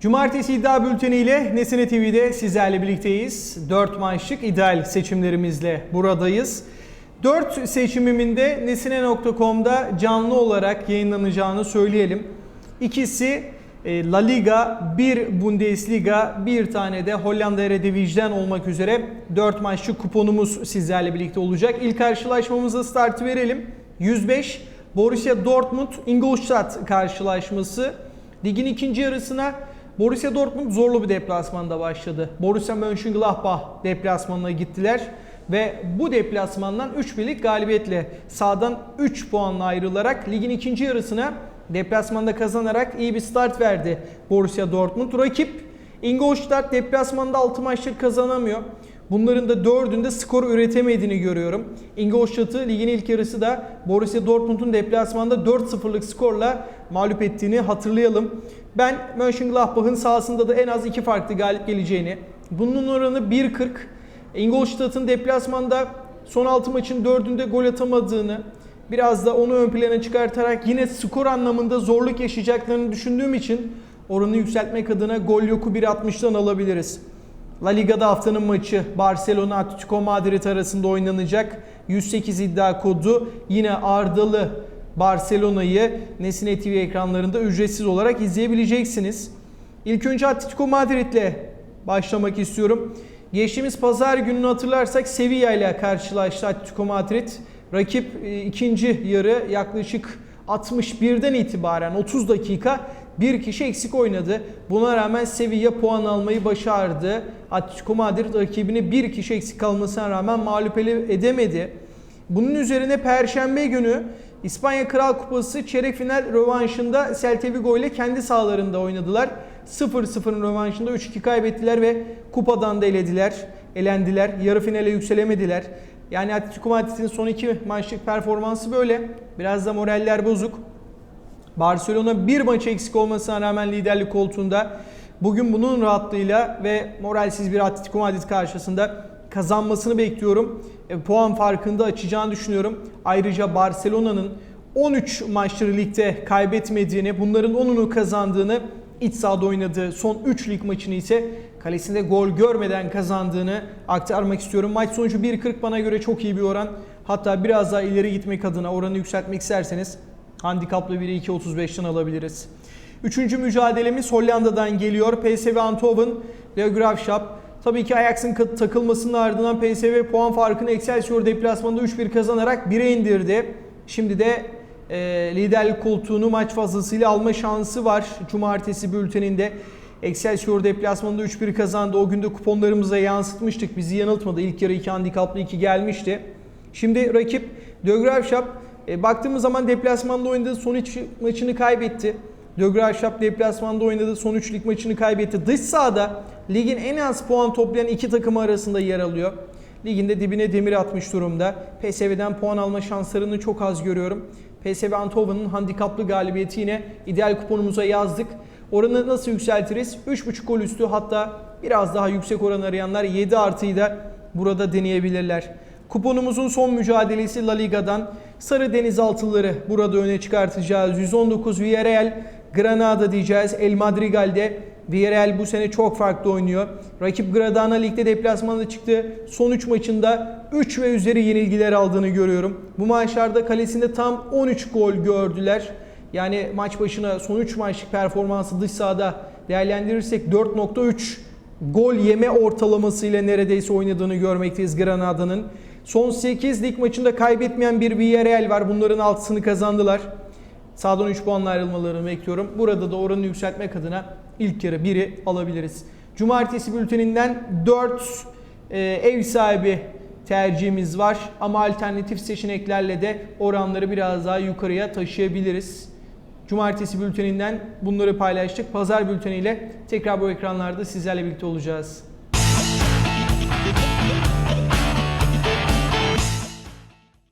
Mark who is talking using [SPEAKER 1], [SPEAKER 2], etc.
[SPEAKER 1] Cumartesi iddia bülteni ile Nesine TV'de sizlerle birlikteyiz. 4 maçlık ideal seçimlerimizle buradayız. 4 seçimimin de nesine.com'da canlı olarak yayınlanacağını söyleyelim. İkisi e, La Liga, bir Bundesliga, bir tane de Hollanda Eredivisie'den olmak üzere 4 maçlık kuponumuz sizlerle birlikte olacak. İlk karşılaşmamıza startı verelim. 105 Borussia Dortmund Ingolstadt karşılaşması. Ligin ikinci yarısına Borussia Dortmund zorlu bir deplasmanda başladı. Borussia Mönchengladbach deplasmanına gittiler ve bu deplasmandan 3 birlik galibiyetle sağdan 3 puanla ayrılarak ligin ikinci yarısına deplasmanda kazanarak iyi bir start verdi Borussia Dortmund. Rakip Ingolstadt deplasmanda 6 maçtır kazanamıyor. Bunların da 4'ünde skor üretemediğini görüyorum. Ingolstadt'ı ligin ilk yarısı da Borussia Dortmund'un deplasmanda 4-0'lık skorla mağlup ettiğini hatırlayalım. Ben Mönchengladbach'ın sahasında da en az 2 farklı galip geleceğini, bunun oranı 1.40, Ingolstadt'ın deplasmanda son 6 maçın 4'ünde gol atamadığını, biraz da onu ön plana çıkartarak yine skor anlamında zorluk yaşayacaklarını düşündüğüm için oranı yükseltmek adına gol yoku 1.60'dan alabiliriz. La Liga'da haftanın maçı Barcelona Atletico Madrid arasında oynanacak. 108 iddia kodu yine Ardalı Barcelona'yı Nesine TV ekranlarında ücretsiz olarak izleyebileceksiniz. İlk önce Atletico Madrid'le başlamak istiyorum. Geçtiğimiz pazar gününü hatırlarsak Sevilla ile karşılaştı Atletico Madrid. Rakip e, ikinci yarı yaklaşık 61'den itibaren 30 dakika bir kişi eksik oynadı. Buna rağmen Sevilla puan almayı başardı. Atletico Madrid rakibini bir kişi eksik kalmasına rağmen mağlup edemedi. Bunun üzerine Perşembe günü İspanya Kral Kupası çeyrek final rövanşında Celta Vigo ile kendi sahalarında oynadılar. 0-0'ın rövanşında 3-2 kaybettiler ve kupadan da elediler, elendiler. Yarı finale yükselemediler. Yani Atletico Madrid'in son iki maçlık performansı böyle. Biraz da moraller bozuk. Barcelona bir maç eksik olmasına rağmen liderlik koltuğunda. Bugün bunun rahatlığıyla ve moralsiz bir Atletico Madrid karşısında kazanmasını bekliyorum. E, puan farkında açacağını düşünüyorum. Ayrıca Barcelona'nın 13 maçları ligde kaybetmediğini, bunların 10'unu kazandığını, iç sahada oynadığı son 3 lig maçını ise kalesinde gol görmeden kazandığını aktarmak istiyorum. Maç sonucu 1.40 bana göre çok iyi bir oran. Hatta biraz daha ileri gitmek adına oranı yükseltmek isterseniz handikaplı 1'i 2.35'ten alabiliriz. Üçüncü mücadelemiz Hollanda'dan geliyor. PSV Eindhoven, Leo Graafschap. Tabii ki Ajax'ın takılmasının ardından PSV puan farkını Excelsior deplasmanında 3-1 kazanarak 1'e indirdi. Şimdi de e, liderlik koltuğunu maç fazlasıyla alma şansı var. Cumartesi bülteninde Excelsior deplasmanında 3-1 kazandı. O günde kuponlarımıza yansıtmıştık. Bizi yanıltmadı. İlk yarı 2 handikaplı 2 gelmişti. Şimdi rakip De Graafschap e, baktığımız zaman deplasmanda oynadığı son 3 maçını kaybetti. De Graafschap deplasmanda oynadığı son 3 lig maçını kaybetti. Dış sahada ligin en az puan toplayan iki takımı arasında yer alıyor. Liginde dibine demir atmış durumda. PSV'den puan alma şanslarını çok az görüyorum. PSV Eindhoven'ın handikaplı galibiyeti yine ideal kuponumuza yazdık. Oranı nasıl yükseltiriz? 3.5 gol üstü hatta biraz daha yüksek oran arayanlar 7 artıyı da burada deneyebilirler. Kuponumuzun son mücadelesi La Liga'dan Sarı Denizaltıları burada öne çıkartacağız. 119 Villarreal, Granada diyeceğiz. El Madrigal'de Villarreal bu sene çok farklı oynuyor. Rakip Granada ligde deplasmanda çıktı. Son 3 maçında 3 ve üzeri yenilgiler aldığını görüyorum. Bu maçlarda kalesinde tam 13 gol gördüler. Yani maç başına son 3 maçlık performansı dış sahada değerlendirirsek 4.3 gol yeme ortalamasıyla neredeyse oynadığını görmekteyiz Granada'nın. Son 8 lig maçında kaybetmeyen bir Villarreal var. Bunların altısını kazandılar. Sağdan 3 puanla ayrılmalarını bekliyorum. Burada da oranı yükseltmek adına ilk yarı 1'i alabiliriz. Cumartesi bülteninden 4 e, ev sahibi tercihimiz var. Ama alternatif seçeneklerle de oranları biraz daha yukarıya taşıyabiliriz. Cumartesi bülteninden bunları paylaştık. Pazar bülteniyle tekrar bu ekranlarda sizlerle birlikte olacağız.